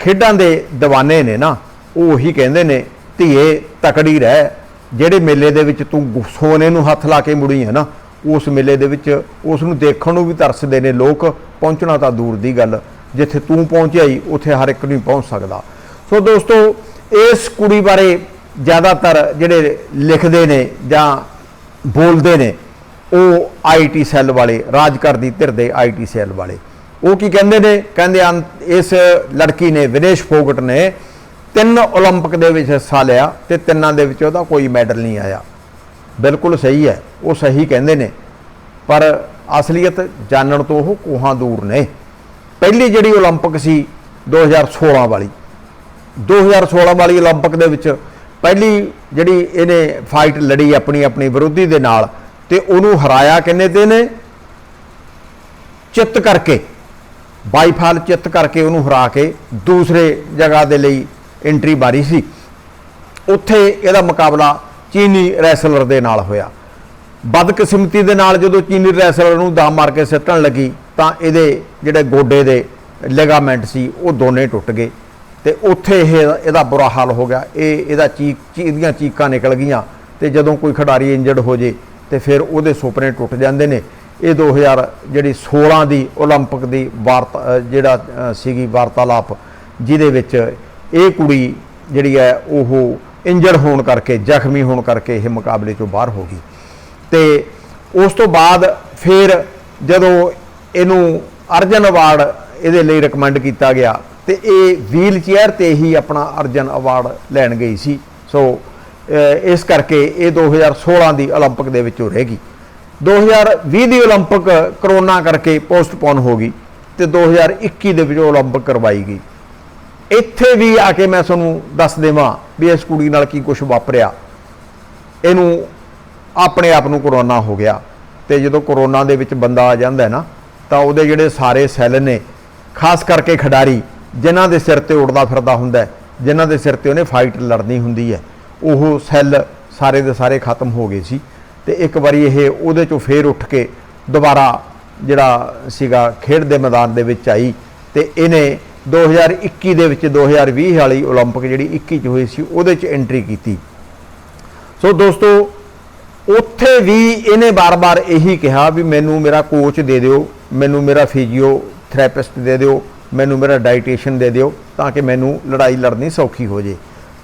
ਖੇਡਾਂ ਦੇ دیਵਾਨੇ ਨੇ ਨਾ, ਉਹ ਉਹੀ ਕਹਿੰਦੇ ਨੇ, ਧੀਏ, ਤਕੜੀ ਰਹਿ। ਜਿਹੜੇ ਮੇਲੇ ਦੇ ਵਿੱਚ ਤੂੰ ਸੋਨੇ ਨੂੰ ਹੱਥ ਲਾ ਕੇ ਮੁੜੀ ਹੈ ਨਾ ਉਸ ਮੇਲੇ ਦੇ ਵਿੱਚ ਉਸ ਨੂੰ ਦੇਖਣ ਨੂੰ ਵੀ ਤਰਸਦੇ ਨੇ ਲੋਕ ਪਹੁੰਚਣਾ ਤਾਂ ਦੂਰ ਦੀ ਗੱਲ ਜਿੱਥੇ ਤੂੰ ਪਹੁੰਚਿਆ ਹੀ ਉੱਥੇ ਹਰ ਇੱਕ ਨਹੀਂ ਪਹੁੰਚ ਸਕਦਾ ਸੋ ਦੋਸਤੋ ਇਸ ਕੁੜੀ ਬਾਰੇ ਜ਼ਿਆਦਾਤਰ ਜਿਹੜੇ ਲਿਖਦੇ ਨੇ ਜਾਂ ਬੋਲਦੇ ਨੇ ਉਹ ਆਈਟੀ ਸੈੱਲ ਵਾਲੇ ਰਾਜ ਕਰਦੀ ਧਿਰ ਦੇ ਆਈਟੀ ਸੈੱਲ ਵਾਲੇ ਉਹ ਕੀ ਕਹਿੰਦੇ ਨੇ ਕਹਿੰਦੇ ਹਨ ਇਸ ਲੜਕੀ ਨੇ ਵਿਨੇਸ਼ ਫੋਗਟ ਨੇ ਤਿੰਨ 올림픽 ਦੇ ਵਿੱਚ ਹਿੱਸਾ ਲਿਆ ਤੇ ਤਿੰਨਾਂ ਦੇ ਵਿੱਚ ਉਹਦਾ ਕੋਈ ਮੈਡਲ ਨਹੀਂ ਆਇਆ ਬਿਲਕੁਲ ਸਹੀ ਹੈ ਉਹ ਸਹੀ ਕਹਿੰਦੇ ਨੇ ਪਰ ਅਸਲੀਅਤ ਜਾਣਨ ਤੋਂ ਉਹ ਕੋਹਾਂ ਦੂਰ ਨੇ ਪਹਿਲੀ ਜਿਹੜੀ 올림픽 ਸੀ 2016 ਵਾਲੀ 2016 ਵਾਲੀ 올림픽 ਦੇ ਵਿੱਚ ਪਹਿਲੀ ਜਿਹੜੀ ਇਹਨੇ ਫਾਈਟ ਲੜੀ ਆਪਣੀ ਆਪਣੀ ਵਿਰੋਧੀ ਦੇ ਨਾਲ ਤੇ ਉਹਨੂੰ ਹਰਾਇਆ ਕਿੰਨੇ ਤੇ ਨੇ ਚਿੱਤ ਕਰਕੇ ਬਾਈਫਾਲ ਚਿੱਤ ਕਰਕੇ ਉਹਨੂੰ ਹਰਾ ਕੇ ਦੂਸਰੇ ਜਗ੍ਹਾ ਦੇ ਲਈ ਐਂਟਰੀ ਮਾਰੀ ਸੀ ਉੱਥੇ ਇਹਦਾ ਮੁਕਾਬਲਾ ਚੀਨੀ ਰੈਸਲਰ ਦੇ ਨਾਲ ਹੋਇਆ ਬਦਕਿਸਮਤੀ ਦੇ ਨਾਲ ਜਦੋਂ ਚੀਨੀ ਰੈਸਲਰ ਨੂੰ ਦਾਮ ਮਾਰ ਕੇ ਸਿੱਟਣ ਲੱਗੀ ਤਾਂ ਇਹਦੇ ਜਿਹੜੇ ਗੋਡੇ ਦੇ ਲਿਗਾਮੈਂਟ ਸੀ ਉਹ ਦੋਨੇ ਟੁੱਟ ਗਏ ਤੇ ਉੱਥੇ ਇਹ ਇਹਦਾ ਬੁਰਾ ਹਾਲ ਹੋ ਗਿਆ ਇਹ ਇਹਦਾ ਚੀਕ ਚੀ- ਇਹਦੀਆਂ ਚੀਕਾਂ ਨਿਕਲ ਗਈਆਂ ਤੇ ਜਦੋਂ ਕੋਈ ਖਿਡਾਰੀ ਇੰਜਰਡ ਹੋ ਜੇ ਤੇ ਫਿਰ ਉਹਦੇ ਸੁਪਨੇ ਟੁੱਟ ਜਾਂਦੇ ਨੇ ਇਹ 2000 ਜਿਹੜੀ 16 ਦੀ 올림픽 ਦੀ ਵਾਰਤਾ ਅ, ਜਿਹੜਾ ਅ, ਸੀਗੀ ਵਾਰਤਾਲਾਪ ਜਿਹਦੇ ਵਿੱਚ ਇਹ ਕੁੜੀ ਜਿਹੜੀ ਹੈ ਉਹ ਇੰਜਰਡ ਹੋਣ ਕਰਕੇ, ਜ਼ਖਮੀ ਹੋਣ ਕਰਕੇ ਇਹ ਮੁਕਾਬਲੇ ਚੋਂ ਬਾਹਰ ਹੋ ਗਈ। ਤੇ ਉਸ ਤੋਂ ਬਾਅਦ ਫਿਰ ਜਦੋਂ ਇਹਨੂੰ ਅਰਜਨ ਅਵਾਰਡ ਇਹਦੇ ਲਈ ਰეკਮੈਂਡ ਕੀਤਾ ਗਿਆ, ਤੇ ਇਹ ਵੀਲ ਚੇਅਰ ਤੇ ਹੀ ਆਪਣਾ ਅਰਜਨ ਅਵਾਰਡ ਲੈਣ ਗਈ ਸੀ। ਸੋ ਇਸ ਕਰਕੇ ਇਹ 2016 ਦੀ 올림픽 ਦੇ ਵਿੱਚੋਂ ਰਹਿ ਗਈ। 2020 ਦੀ 올림픽 ਕਰੋਨਾ ਕਰਕੇ ਪੋਸਟਪੋਨ ਹੋ ਗਈ ਤੇ 2021 ਦੇ ਵਿੱਚ 올림픽 ਕਰਵਾਈ ਗਈ। ਇੱਥੇ ਵੀ ਆ ਕੇ ਮੈਂ ਤੁਹਾਨੂੰ ਦੱਸ ਦੇਵਾਂ ਵੀ ਇਸ ਕੁੜੀ ਨਾਲ ਕੀ ਕੁਝ ਵਾਪਰਿਆ। ਇਹਨੂੰ ਆਪਣੇ ਆਪ ਨੂੰ ਕਰੋਨਾ ਹੋ ਗਿਆ ਤੇ ਜਦੋਂ ਕਰੋਨਾ ਦੇ ਵਿੱਚ ਬੰਦਾ ਆ ਜਾਂਦਾ ਹੈ ਨਾ, ਤਾਂ ਉਹਦੇ ਜਿਹੜੇ ਸਾਰੇ ਸੈੱਲ ਨੇ, ਖਾਸ ਕਰਕੇ ਖਿਡਾਰੀ, ਜਿਨ੍ਹਾਂ ਦੇ ਸਿਰ ਤੇ ਉੱਡਦਾ ਫਿਰਦਾ ਹੁੰਦਾ ਜਿਨ੍ਹਾਂ ਦੇ ਸਿਰ ਤੇ ਉਹਨੇ ਫਾਈਟ ਲੜਨੀ ਹੁੰਦੀ ਹੈ, ਉਹ ਸੈੱਲ ਸਾਰੇ ਦੇ ਸਾਰੇ ਖਤਮ ਹੋ ਗਏ ਸੀ ਤੇ ਇੱਕ ਵਾਰੀ ਇਹ ਉਹਦੇ ਚੋਂ ਫੇਰ ਉੱਠ ਕੇ ਦੁਬਾਰਾ ਜਿਹੜਾ ਸੀਗਾ ਖੇਡ ਦੇ ਮੈਦਾਨ ਦੇ ਵਿੱਚ ਆਈ ਤੇ ਇਹਨੇ 2021 ਦੇ ਵਿੱਚ 2020 ਵਾਲੀ 올림픽 ਜਿਹੜੀ 21 ਚ ਹੋਈ ਸੀ ਉਹਦੇ ਚ ਐਂਟਰੀ ਕੀਤੀ ਸੋ ਦੋਸਤੋ ਉੱਥੇ ਵੀ ਇਹਨੇ ਬਾਰ-ਬਾਰ ਇਹੀ ਕਿਹਾ ਵੀ ਮੈਨੂੰ ਮੇਰਾ ਕੋਚ ਦੇ ਦਿਓ ਮੈਨੂੰ ਮੇਰਾ ਫਿਜ਼ੀਓ ਥੈਰੇਪਿਸਟ ਦੇ ਦਿਓ ਮੈਨੂੰ ਮੇਰਾ ਡਾਈਟੀਸ਼ੀਅਨ ਦੇ ਦਿਓ ਤਾਂ ਕਿ ਮੈਨੂੰ ਲੜਾਈ ਲੜਨੀ ਸੌਖੀ ਹੋ ਜੇ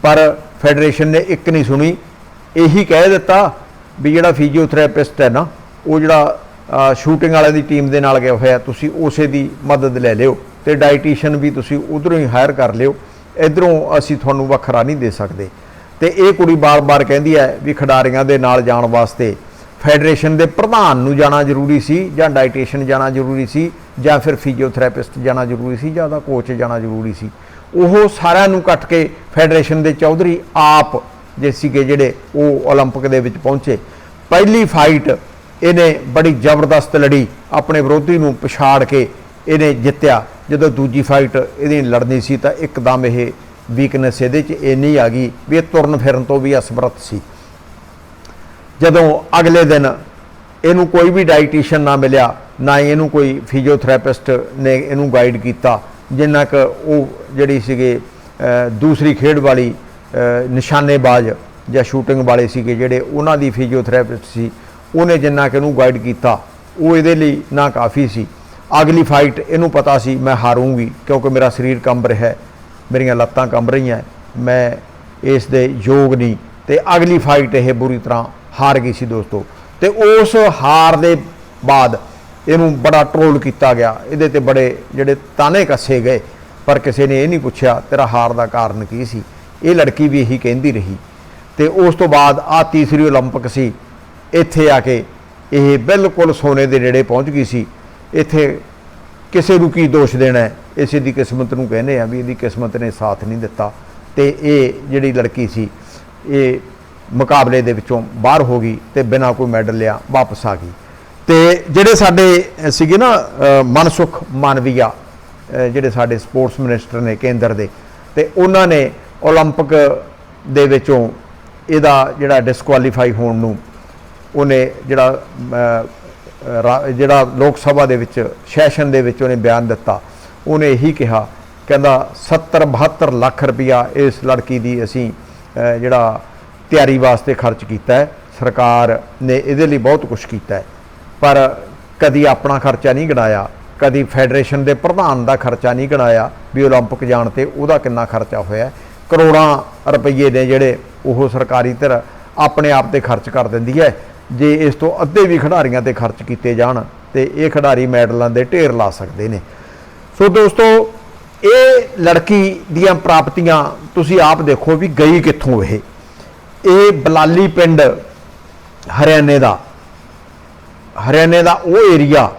ਪਰ ਫੈਡਰੇਸ਼ਨ ਨੇ ਇੱਕ ਨਹੀਂ ਸੁਣੀ ਇਹੀ ਕਹਿ ਦਿੱਤਾ ਵੀ ਜਿਹੜਾ ਫਿਜ਼ੀਓਥੈਰੇਪਿਸਟ ਹੈ ਨਾ ਉਹ ਜਿਹੜਾ ਸ਼ੂਟਿੰਗ ਵਾਲਿਆਂ ਦੀ ਟੀਮ ਦੇ ਨਾਲ ਗਿਆ ਹੋਇਆ ਤੁਸੀਂ ਉਸੇ ਦੀ ਮਦਦ ਲੈ ਲਿਓ ਤੇ ਡਾਈਟੀਸ਼ੀਅਨ ਵੀ ਤੁਸੀਂ ਉਧਰੋਂ ਹੀ ਹਾਇਰ ਕਰ ਲਿਓ ਇਧਰੋਂ ਅਸੀਂ ਤੁਹਾਨੂੰ ਵੱਖਰਾ ਨਹੀਂ ਦੇ ਸਕਦੇ ਤੇ ਇਹ ਕੁੜੀ ਬਾਰ-ਬਾਰ ਕਹਿੰਦੀ ਹੈ ਵੀ ਖਿਡਾਰੀਆਂ ਦੇ ਨਾਲ ਜਾਣ ਵਾਸਤੇ ਫੈਡਰੇਸ਼ਨ ਦੇ ਪ੍ਰਧਾਨ ਨੂੰ ਜਾਣਾ ਜ਼ਰੂਰੀ ਸੀ ਜਾਂ ਡਾਈਟੀਸ਼ੀਅਨ ਜਾਣਾ ਜ਼ਰੂਰੀ ਸੀ ਜਾਂ ਫਿਰ ਫਿਜ਼ੀਓਥੈਰੇਪਿਸਟ ਜਾਣਾ ਜ਼ਰੂਰੀ ਸੀ ਜਾਂ ਉਹਦਾ ਕੋਚ ਜਾਣਾ ਜ਼ਰੂਰੀ ਸੀ ਉਹ ਸਾਰਿਆਂ ਨੂੰ ਕੱਟ ਕੇ ਫੈਡਰੇਸ਼ਨ ਦੇ ਚੌਧਰੀ ਆਪ ਜੇ ਸੀਗੇ ਜਿਹੜੇ ਉਹ 올림픽 ਦੇ ਵਿੱਚ ਪਹੁੰਚੇ ਪਹਿਲੀ ਫਾਈਟ ਇਹਨੇ ਬੜੀ ਜ਼ਬਰਦਸਤ ਲੜੀ ਆਪਣੇ ਵਿਰੋਧੀ ਨੂੰ ਪਛਾੜ ਕੇ ਇਹਨੇ ਜਿੱਤਿਆ। ਜਦੋਂ ਦੂਜੀ ਫਾਈਟ ਇਹਦੀ ਲੜਨੀ ਸੀ ਤਾਂ ਇੱਕਦਮ ਇਹ ਵੀਕਨੈਸ ਇਹਦੇ 'ਚ ਇੰਨੀ ਆ ਗਈ ਵੀ ਇਹ ਤੁਰਨ ਫਿਰਨ ਤੋਂ ਵੀ ਅਸਮਰੱਥ ਸੀ। ਜਦੋਂ ਅਗਲੇ ਦਿਨ ਇਹਨੂੰ ਕੋਈ ਵੀ ਡਾਈਟੀਸ਼ੀਅਨ ਨਾ ਮਿਲਿਆ, ਨਾ ਹੀ ਇਹਨੂੰ ਕੋਈ ਫਿਜ਼ੀਓਥੈਰੇਪਿਸਟ ਨੇ ਇਹਨੂੰ ਗਾਈਡ ਕੀਤਾ, ਜਿੰਨਾ ਕਿ ਉਹ ਜਿਹੜੀ ਸੀਗੇ ਦੂਸਰੀ ਖੇਡ ਵਾਲੀ ਨਿਸ਼ਾਨੇਬਾਜ਼ ਜਾਂ ਸ਼ੂਟਿੰਗ ਵਾਲੇ ਸੀਗੇ ਜਿਹੜੇ ਉਹਨਾਂ ਦੀ ਫਿਜ਼ੀਓਥੈਰੇਪਿਸਟ ਸੀ, ਉਹਨੇ ਜਿੰਨਾ ਕਿ ਇਹਨੂੰ ਗਾਈਡ ਕੀਤਾ, ਉਹ ਇਹਦੇ ਲਈ ਨਾ ਕਾਫੀ ਸੀ। ਅਗਲੀ ਫਾਈਟ ਇਹਨੂੰ ਪਤਾ ਸੀ ਮੈਂ ਹਾਰੂੰਗੀ ਕਿਉਂਕਿ ਮੇਰਾ ਸਰੀਰ ਕੰਬ ਰਿਹਾ ਹੈ ਮੇਰੀਆਂ ਲੱਤਾਂ ਕੰਬ ਰਹੀਆਂ ਮੈਂ ਇਸ ਦੇ ਯੋਗ ਨਹੀਂ ਤੇ ਅਗਲੀ ਫਾਈਟ ਇਹ ਬੁਰੀ ਤਰ੍ਹਾਂ ਹਾਰ ਗਈ ਸੀ ਦੋਸਤੋ ਤੇ ਉਸ ਹਾਰ ਦੇ ਬਾਅਦ ਇਹਨੂੰ ਬੜਾ ਟ੍ਰੋਲ ਕੀਤਾ ਗਿਆ ਇਹਦੇ ਤੇ ਬੜੇ ਜਿਹੜੇ ਤਾਨੇ ਕੱਸੇ ਗਏ ਪਰ ਕਿਸੇ ਨੇ ਇਹ ਨਹੀਂ ਪੁੱਛਿਆ ਤੇਰਾ ਹਾਰ ਦਾ ਕਾਰਨ ਕੀ ਸੀ ਇਹ ਲੜਕੀ ਵੀ ਇਹੀ ਕਹਿੰਦੀ ਰਹੀ ਤੇ ਉਸ ਤੋਂ ਬਾਅਦ ਆ ਤੀਸਰੀ 올림픽 ਸੀ ਇੱਥੇ ਆ ਕੇ ਇਹ ਬਿਲਕੁਲ ਸੋਨੇ ਦੇ ਨੇੜੇ ਪਹੁੰਚ ਗਈ ਸੀ ਇੱਥੇ ਕਿਸੇ ਨੂੰ ਕੀ ਦੋਸ਼ ਦੇਣਾ ਹੈ ਇਸੇ ਦੀ ਕਿਸਮਤ ਨੂੰ ਕਹਿੰਦੇ ਆ ਵੀ ਇਹਦੀ ਕਿਸਮਤ ਨੇ ਸਾਥ ਨਹੀਂ ਦਿੱਤਾ ਤੇ ਇਹ ਜਿਹੜੀ ਲੜਕੀ ਸੀ ਇਹ ਮੁਕਾਬਲੇ ਦੇ ਵਿੱਚੋਂ ਬਾਹਰ ਹੋ ਗਈ ਤੇ ਬਿਨਾਂ ਕੋਈ ਮੈਡਲ ਲਿਆ ਵਾਪਸ ਆ ਗਈ ਤੇ ਜਿਹੜੇ ਸਾਡੇ ਅ, ਸੀਗੇ ਨਾ ਅ, ਮਨਸੁਖ ਮਾਨਵੀਆ ਅ, ਜਿਹੜੇ ਸਾਡੇ ਸਪੋਰਟਸ ਮਿਨਿਸਟਰ ਨੇ ਕੇਂਦਰ ਦੇ ਤੇ ਉਹਨਾਂ ਨੇ 올림픽 ਦੇ ਵਿੱਚੋਂ ਇਹਦਾ ਜਿਹੜਾ ਡਿਸਕੁਆਲੀਫਾਈ ਹੋਣ ਨੂੰ ਉਹਨੇ ਜਿਹੜਾ ਅ, ਰਾ- ਜਿਹੜਾ ਲੋਕ ਸਭਾ ਦੇ ਵਿੱਚ ਸੈਸ਼ਨ ਦੇ ਵਿੱਚ ਉਹਨੇ ਬਿਆਨ ਦਿੱਤਾ ਉਹਨੇ ਇਹੀ ਕਿਹਾ ਕਹਿੰਦਾ 70 72 ਲੱਖ ਰੁਪਇਆ ਇਸ ਲੜਕੀ ਦੀ ਅਸੀਂ ਅ, ਜਿਹੜਾ ਤਿਆਰੀ ਵਾਸਤੇ ਖਰਚ ਕੀਤਾ ਹੈ ਸਰਕਾਰ ਨੇ ਇਹਦੇ ਲਈ ਬਹੁਤ ਕੁਝ ਕੀਤਾ ਹੈ ਪਰ ਕਦੀ ਆਪਣਾ ਖਰਚਾ ਨਹੀਂ ਗਣਾਇਆ ਕਦੀ ਫੈਡਰੇਸ਼ਨ ਦੇ ਪ੍ਰਧਾਨ ਦਾ ਖਰਚਾ ਨਹੀਂ ਗਣਾਇਆ ਵੀ 올림픽 ਜਾਣ ਤੇ ਉਹਦਾ ਕਿੰਨਾ ਖਰਚਾ ਹੋਇਆ ਹੈ। ਕਰੋੜਾਂ ਰੁਪਏ ਨੇ ਜਿਹੜੇ ਉਹ ਸਰਕਾਰੀ ਧਿਰ ਆਪਣੇ ਆਪ ਤੇ ਖਰਚ ਕਰ ਦਿੰਦੀ ਹੈ ਜੇ ਇਸ ਤੋਂ ਅੱਧੇ ਵੀ ਖਿਡਾਰੀਆਂ ਤੇ ਖਰਚ ਕੀਤੇ ਜਾਣ ਤੇ ਇਹ ਖਿਡਾਰੀ ਮੈਡਲਾਂ ਦੇ ਢੇਰ ਲਾ ਸਕਦੇ ਨੇ। ਸੋ ਦੋਸਤੋ, ਇਹ ਲੜਕੀ ਦੀਆਂ ਪ੍ਰਾਪਤੀਆਂ ਤੁਸੀਂ ਆਪ ਦੇਖੋ ਵੀ ਗਈ ਕਿੱਥੋਂ ਇਹ। ਇਹ ਬਲਾਲੀ ਪਿੰਡ ਹਰਿਆਣੇ ਦਾ। ਹਰਿਆਣੇ ਦਾ ਉਹ ਏਰੀਆ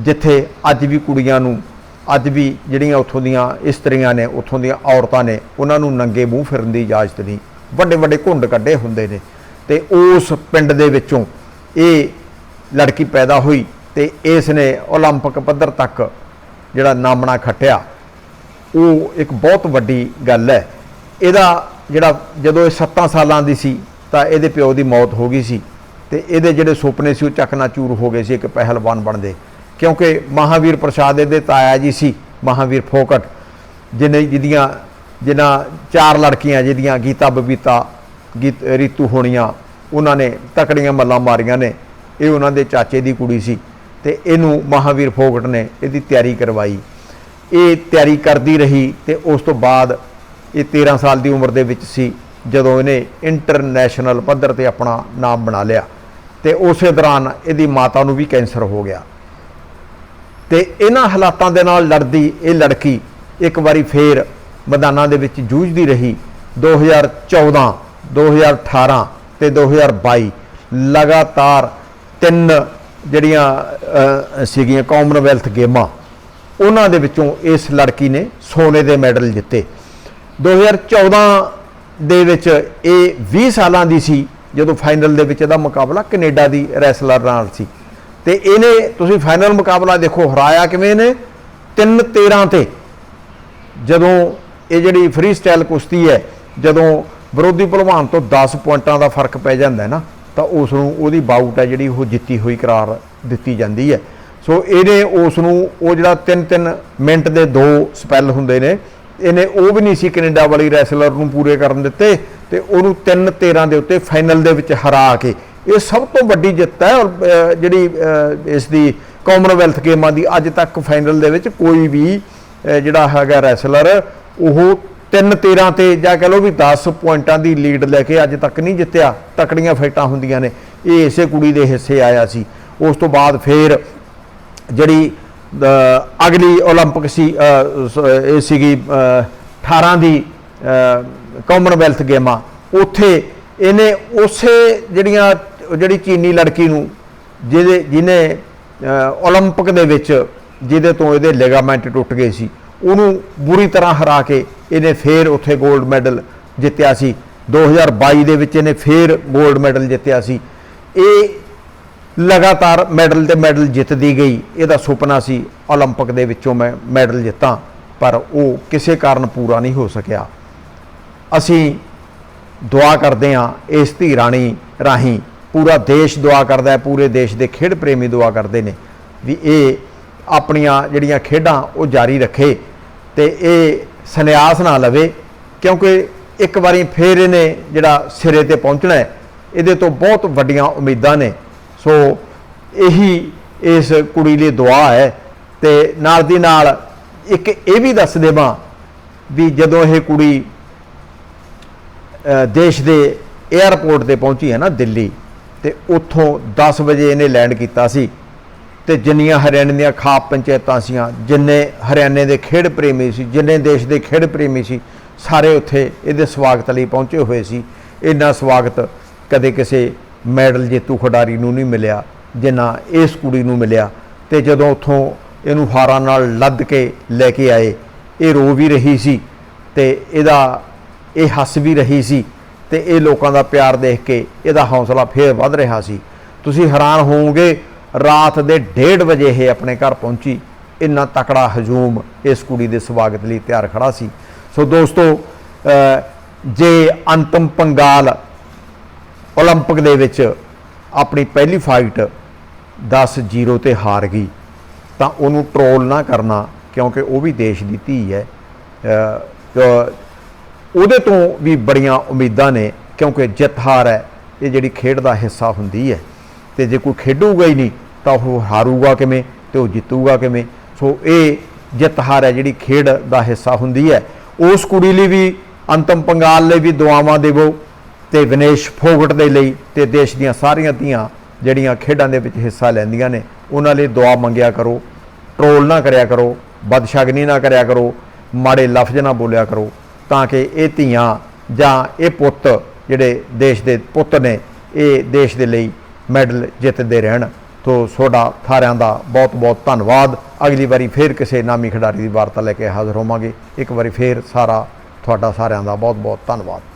ਜਿੱਥੇ ਅੱਜ ਵੀ ਕੁੜੀਆਂ ਨੂੰ, ਅੱਜ ਵੀ ਜਿਹੜੀਆਂ ਉੱਥੋਂ ਦੀਆਂ ਇਸਤਰੀਆਂ ਨੇ, ਉੱਥੋਂ ਦੀਆਂ ਔਰਤਾਂ ਨੇ, ਉਹਨਾਂ ਨੂੰ ਨੰਗੇ ਮੂੰਹ ਫਿਰਨ ਦੀ ਇਜਾਜ਼ਤ ਨਹੀਂ। ਵੱਡੇ ਵੱਡੇ ਘੁੰਡ ਕੱਢੇ ਹੁੰਦੇ ਨੇ। ਤੇ ਉਸ ਪਿੰਡ ਦੇ ਵਿੱਚੋਂ ਇਹ ਲੜਕੀ ਪੈਦਾ ਹੋਈ ਤੇ ਇਸ ਨੇ 올림픽 ਪੱਧਰ ਤੱਕ ਜਿਹੜਾ ਨਾਮਣਾ ਖੱਟਿਆ ਉਹ ਇੱਕ ਬਹੁਤ ਵੱਡੀ ਗੱਲ ਹੈ ਇਹਦਾ ਜਿਹੜਾ ਜਦੋਂ ਇਹ 7 ਸਾਲਾਂ ਦੀ ਸੀ ਤਾਂ ਇਹਦੇ ਪਿਓ ਦੀ ਮੌਤ ਹੋ ਗਈ ਸੀ ਤੇ ਇਹਦੇ ਜਿਹੜੇ ਸੁਪਨੇ ਸੀ ਉਹ ਚਕਨਾਚੂਰ ਹੋ ਗਏ ਸੀ ਇੱਕ ਪਹਿਲਵਾਨ ਬਣਦੇ ਕਿਉਂਕਿ ਮਹਾਵੀਰ ਪ੍ਰਸਾਦ ਇਹਦੇ ਤਾਇਆ ਜੀ ਸੀ ਮਹਾਵੀਰ ਫੋਕਟ ਜਿਹਨੇ ਜਿਹਦੀਆਂ ਜਿਨ੍ਹਾਂ ਚਾਰ ਲੜਕੀਆਂ ਜਿਹਦੀਆਂ ਗੀਤਾ ਬਬੀਤਾ ਗੀਤ ਰੀਤੂ ਹੋਣੀਆਂ, ਉਹਨਾਂ ਨੇ ਤਕੜੀਆਂ ਮੱਲਾਂ ਮਾਰੀਆਂ ਨੇ। ਇਹ ਉਹਨਾਂ ਦੇ ਚਾਚੇ ਦੀ ਕੁੜੀ ਸੀ ਤੇ ਇਹਨੂੰ ਮਹਾਵੀਰ ਫੋਗਟ ਨੇ ਇਹਦੀ ਤਿਆਰੀ ਕਰਵਾਈ। ਇਹ ਤਿਆਰੀ ਕਰਦੀ ਰਹੀ ਤੇ ਉਸ ਤੋਂ ਬਾਅਦ ਇਹ 13 ਸਾਲ ਦੀ ਉਮਰ ਦੇ ਵਿੱਚ ਸੀ ਜਦੋਂ ਇਹਨੇ ਇੰਟਰਨੈਸ਼ਨਲ ਪੱਧਰ ਤੇ ਆਪਣਾ ਨਾਮ ਬਣਾ ਲਿਆ ਤੇ ਉਸੇ ਦੌਰਾਨ ਇਹਦੀ ਮਾਤਾ ਨੂੰ ਵੀ ਕੈਂਸਰ ਹੋ ਗਿਆ। ਤੇ ਇਹਨਾਂ ਹਾਲਾਤਾਂ ਦੇ ਨਾਲ ਲੜਦੀ ਇਹ ਲੜਕੀ ਇੱਕ ਵਾਰੀ ਫੇਰ ਮੈਦਾਨਾਂ ਦੇ ਵਿੱਚ ਜੂਝਦੀ ਰਹੀ। 2014 2018 ਤੇ 2022 ਲਗਾਤਾਰ ਤਿੰਨ ਜਿਹੜੀਆਂ ਸੀਗੀਆਂ ਕਾਮਨਵੈਲਥ ਗੇਮਾਂ, ਉਹਨਾਂ ਦੇ ਵਿੱਚੋਂ ਇਸ ਲੜਕੀ ਨੇ ਸੋਨੇ ਦੇ ਮੈਡਲ ਜਿੱਤੇ। 2014 ਦੇ ਵਿੱਚ ਇਹ 20 ਸਾਲਾਂ ਦੀ ਸੀ, ਜਦੋਂ ਫਾਈਨਲ ਦੇ ਵਿੱਚ ਇਹਦਾ ਮੁਕਾਬਲਾ ਕੈਨੇਡਾ ਦੀ ਰੈਸਲਰ ਨਾਲ ਸੀ। ਤੇ ਇਹਨੇ, ਤੁਸੀਂ ਫਾਈਨਲ ਮੁਕਾਬਲਾ ਦੇਖੋ, ਹਰਾਇਆ ਕਿਵੇਂ ਨੇ 3-13 ਤੇ। ਜਦੋਂ ਇਹ ਜਿਹੜੀ ਫ੍ਰੀ ਸਟਾਈਲ ਕੁਸ਼ਤੀ ਹੈ, ਜਦੋਂ ਵਿਰੋਧੀ ਭਲਵਾਨ ਤੋਂ 10 ਪੁਆਇੰਟਾਂ ਦਾ ਫ਼ਰਕ ਪੈ ਜਾਂਦਾ ਨਾ, ਤਾਂ ਉਸ ਨੂੰ ਉਹਦੀ ਬਾਊਟ ਹੈ ਜਿਹੜੀ ਉਹ ਜਿੱਤੀ ਹੋਈ ਕਰਾਰ ਦਿੱਤੀ ਜਾਂਦੀ ਹੈ। ਸੋ ਇਹਨੇ ਉਸ ਨੂੰ ਉਹ ਜਿਹੜਾ 3-3 ਮਿੰਟ ਦੇ ਦੋ ਸਪੈਲ ਹੁੰਦੇ ਨੇ, ਇਹਨੇ ਉਹ ਵੀ ਨਹੀਂ ਸੀ ਕੈਨੇਡਾ ਵਾਲੀ ਰੈਸਲਰ ਨੂੰ ਪੂਰੇ ਕਰਨ ਦਿੱਤੇ ਤੇ ਉਹਨੂੰ 3-13 ਦੇ ਉੱਤੇ ਫਾਈਨਲ ਦੇ ਵਿੱਚ ਹਰਾ ਕੇ। ਇਹ ਸਭ ਤੋਂ ਵੱਡੀ ਜਿੱਤ ਹੈ ਔਰ ਜਿਹੜੀ ਇਸ ਦੀ ਕਾਮਨਵੈਲਥ ਗੇਮਾਂ ਦੀ ਅੱਜ ਤੱਕ ਫਾਈਨਲ ਦੇ ਵਿੱਚ ਕੋਈ ਵੀ ਜਿਹੜਾ ਹੈਗਾ ਰੈਸਲਰ ਉਹ 3-13 ਤੇ ਜਾਂ ਕਹ ਲਓ ਵੀ 10 ਪੁਆਇੰਟਾਂ ਦੀ ਲੀਡ ਲੈ ਕੇ ਅੱਜ ਤੱਕ ਨਹੀਂ ਜਿੱਤਿਆ ਤਕੜੀਆਂ ਫਾਈਟਾਂ ਹੁੰਦੀਆਂ ਨੇ ਇਹ ਇਸੇ ਕੁੜੀ ਦੇ ਹਿੱਸੇ ਆਇਆ ਸੀ ਉਸ ਤੋਂ ਬਾਅਦ ਫੇਰ ਜਿਹੜੀ ਅ, ਅਗਲੀ 올림픽 ਸੀ ਅ, ਸ- ਇਹ ਸੀਗੀ ਅ, 18 ਦੀ ਅ, ਕਾਮਨਵੈਲਥ ਗੇਮਾਂ ਉੱਥੇ ਇਹਨੇ ਉਸੇ ਜਿਹੜੀਆਂ ਜਿਹੜੀ ਚੀਨੀ ਲੜਕੀ ਨੂੰ ਜਿਹਦੇ ਜਿਹਨੇ ਅ, 올림픽 ਦੇ ਵਿੱਚ ਜਿਹਦੇ ਤੋਂ ਇਹਦੇ ਲਿਗਾਮੈਂਟ ਟੁੱਟ ਗਏ ਸੀ ਉਹਨੂੰ ਬੁਰੀ ਤਰ੍ਹਾਂ ਹਰਾ ਕੇ ਇਹਨੇ ਫੇਰ ਉੱਥੇ 골ਡ ਮੈਡਲ ਜਿੱਤਿਆ ਸੀ। 2022 ਦੇ ਵਿੱਚ ਇਹਨੇ ਫੇਰ 골ਡ ਮੈਡਲ ਜਿੱਤਿਆ ਸੀ। ਇਹ ਲਗਾਤਾਰ ਮੈਡਲ ਤੇ ਮੈਡਲ ਜਿੱਤਦੀ ਗਈ। ਇਹਦਾ ਸੁਪਨਾ ਸੀ 올림픽 ਦੇ ਵਿੱਚੋਂ ਮੈਂ ਮੈਡਲ ਜਿੱਤਾਂ, ਪਰ ਉਹ ਕਿਸੇ ਕਾਰਨ ਪੂਰਾ ਨਹੀਂ ਹੋ ਸਕਿਆ। ਅਸੀਂ ਦੁਆ ਕਰਦੇ ਹਾਂ ਇਸ ਧੀ ਰਾਣੀ ਰਾਹੀਂ। ਪੂਰਾ ਦੇਸ਼ ਦੁਆ ਕਰਦਾ ਹੈ, ਪੂਰੇ ਦੇਸ਼ ਦੇ ਖੇਡ ਪ੍ਰੇਮੀ ਦੁਆ ਕਰਦੇ ਨੇ ਵੀ ਇਹ ਆਪਣੀਆਂ ਜਿਹੜੀਆਂ ਖੇਡਾਂ ਉਹ ਜਾਰੀ ਰੱਖੇ ਤੇ ਇਹ ਸੰਨਿਆਸ ਨਾ ਲਵੇ, ਕਿਉਂਕਿ ਇੱਕ ਵਾਰੀ ਫੇਰ ਇਹਨੇ ਜਿਹੜਾ ਸਿਰੇ ਤੇ ਪਹੁੰਚਣਾ ਹੈ, ਇਹਦੇ ਤੋਂ ਬਹੁਤ ਵੱਡੀਆਂ ਉਮੀਦਾਂ ਨੇ। ਸੋ ਇਹੀ ਇਸ ਕੁੜੀ ਲਈ ਦੁਆ ਹੈ ਤੇ ਨਾਲ ਦੀ ਨਾਲ ਇੱਕ ਇਹ ਵੀ ਦੱਸ ਦੇਵਾਂ ਵੀ ਜਦੋਂ ਇਹ ਕੁੜੀ ਦੇਸ਼ ਦੇ 에ਅਰਪੋਰਟ ਤੇ ਪਹੁੰਚੀ ਹੈ ਨਾ ਦਿੱਲੀ, ਤੇ ਉੱਥੋਂ 10 ਵਜੇ ਇਹਨੇ ਲੈਂਡ ਕੀਤਾ ਸੀ। ਤੇ ਜਿੰਨੀਆਂ ਹਰਿਆਣੇ ਦੀਆਂ ਖਾਪ ਪੰਚਾਇਤਾਂ ਸੀਆਂ, ਜਿੰਨੇ ਹਰਿਆਣੇ ਦੇ ਖੇਡ ਪ੍ਰੇਮੀ ਸੀ, ਜਿੰਨੇ ਦੇਸ਼ ਦੇ ਖੇਡ ਪ੍ਰੇਮੀ ਸੀ, ਸਾਰੇ ਉੱਥੇ ਇਹਦੇ ਸਵਾਗਤ ਲਈ ਪਹੁੰਚੇ ਹੋਏ ਸੀ। ਇੰਨਾ ਸਵਾਗਤ ਕਦੇ ਕਿਸੇ ਮੈਡਲ ਜੇਤੂ ਖਿਡਾਰੀ ਨੂੰ ਨਹੀਂ ਮਿਲਿਆ, ਜਿੰਨਾ ਇਸ ਕੁੜੀ ਨੂੰ ਮਿਲਿਆ। ਤੇ ਜਦੋਂ ਉੱਥੋਂ ਇਹਨੂੰ ਹਾਰਾਂ ਨਾਲ ਲੱਦ ਕੇ ਲੈ ਕੇ ਆਏ, ਇਹ ਰੋ ਵੀ ਰਹੀ ਸੀ ਤੇ ਇਹਦਾ, ਇਹ ਹੱਸ ਵੀ ਰਹੀ ਸੀ ਤੇ ਇਹ ਲੋਕਾਂ ਦਾ ਪਿਆਰ ਦੇਖ ਕੇ ਇਹਦਾ ਹੌਸਲਾ ਫੇਰ ਵੱਧ ਰਿਹਾ ਸੀ। ਤੁਸੀਂ ਹੈਰਾਨ ਹੋਵੋਗੇ ਰਾਤ ਦੇ 1:30 ਵਜੇ ਇਹ ਆਪਣੇ ਘਰ ਪਹੁੰਚੀ ਇੰਨਾ ਤਕੜਾ ਹਜੂਮ ਇਸ ਕੁੜੀ ਦੇ ਸਵਾਗਤ ਲਈ ਤਿਆਰ ਖੜਾ ਸੀ ਸੋ ਦੋਸਤੋ ਅ, ਜੇ ਅੰਤਮ ਪੰਗਾਲ 올림픽 ਦੇ ਵਿੱਚ ਆਪਣੀ ਪਹਿਲੀ ਫਾਈਟ 10-0 ਤੇ ਹਾਰ ਗਈ ਤਾਂ ਉਹਨੂੰ ਟਰੋਲ ਨਾ ਕਰਨਾ ਕਿਉਂਕਿ ਉਹ ਵੀ ਦੇਸ਼ ਦੀ ਧੀ ਹੈ ਅ, ਅ, ਉਹਦੇ ਤੋਂ ਵੀ ਬੜੀਆਂ ਉਮੀਦਾਂ ਨੇ ਕਿਉਂਕਿ ਜਿੱਤ ਹਾਰ ਹੈ ਇਹ ਜਿਹੜੀ ਖੇਡ ਦਾ ਹਿੱਸਾ ਹੁੰਦੀ ਹੈ ਤੇ ਜੇ ਕੋਈ ਖੇਡੂਗਾ ਹੀ ਨਹੀਂ ਤਾਂ ਉਹ ਹਾਰੂਗਾ ਕਿਵੇਂ ਤੇ ਉਹ ਜਿੱਤੂਗਾ ਕਿਵੇਂ? ਸੋ ਇਹ ਜਿੱਤ ਹਾਰ ਹੈ ਜਿਹੜੀ ਖੇਡ ਦਾ ਹਿੱਸਾ ਹੁੰਦੀ ਹੈ। ਉਸ ਕੁੜੀ ਲਈ ਵੀ, ਅੰਤਮ ਪੰਗਾਲ ਲਈ ਵੀ ਦੁਆਵਾਂ ਦੇਵੋ ਤੇ ਵਿਨੇਸ਼ ਫੋਗਟ ਦੇ ਲਈ ਤੇ ਦੇਸ਼ ਦੀਆਂ ਸਾਰੀਆਂ ਧੀਆਂ ਜਿਹੜੀਆਂ ਖੇਡਾਂ ਦੇ ਵਿੱਚ ਹਿੱਸਾ ਲੈਂਦੀਆਂ ਨੇ, ਉਹਨਾਂ ਲਈ ਦੁਆ ਮੰਗਿਆ ਕਰੋ। ਟਰੋਲ ਨਾ ਕਰਿਆ ਕਰੋ, ਬਦਸ਼ਗਨੀ ਨਾ ਕਰਿਆ ਕਰੋ, ਮਾੜੇ ਲਫ਼ਜ਼ ਨਾ ਬੋਲਿਆ ਕਰੋ, ਤਾਂ ਕਿ ਇਹ ਧੀਆਂ ਜਾਂ ਇਹ ਪੁੱਤ ਜਿਹੜੇ ਦੇਸ਼ ਦੇ ਪੁੱਤ ਨੇ, ਇਹ ਦੇਸ਼ ਦੇ ਲਈ ਮੈਡਲ ਜਿੱਤਦੇ ਰਹਿਣ। ਤੋਂ ਤੁਹਾਡਾ ਸਾਰਿਆਂ ਦਾ ਬਹੁਤ ਬਹੁਤ ਧੰਨਵਾਦ। ਅਗਲੀ ਵਾਰੀ ਫੇਰ ਕਿਸੇ ਨਾਮੀ ਖਿਡਾਰੀ ਦੀ ਵਾਰਤਾ ਲੈ ਕੇ ਹਾਜ਼ਰ ਹੋਵਾਂਗੇ। ਇੱਕ ਵਾਰੀ ਫੇਰ ਸਾਰਾ ਤੁਹਾਡਾ ਸਾਰਿਆਂ ਦਾ ਬਹੁਤ ਬਹੁਤ ਧੰਨਵਾਦ।